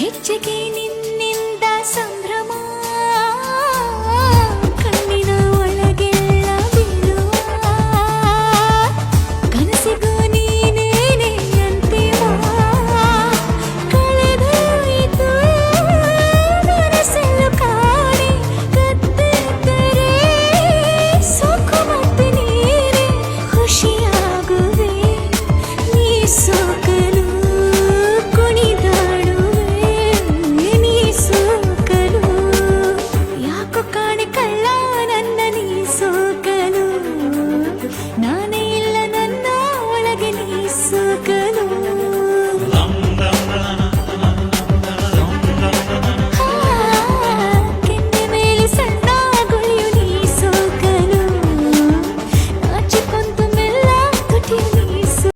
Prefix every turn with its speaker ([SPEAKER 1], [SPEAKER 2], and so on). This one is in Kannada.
[SPEAKER 1] ಹೆಚ್ಚಿಗೆ ನಿನ್ನಿಂದ ಸಂಭ್ರಮ. ಕಣ್ಣಿನ ಒಳಗೆಲ್ಲ ಬೀಳುವ. ಕನಸಿಗೂ ನೀನೇನೆ ಅಂತಿಮ ಕಳೆದೋಯಿತು ಮನಸ್ಸೆಲ್ಲ ಕಾಣೆ. ಕತ್ತಿದ್ದರೆ ಸೊಕ್ಕು ಮತ್ತೆ ನೀರೆ ಖುಷಿಯಾಗುವೆ. ನೀ ಸೋ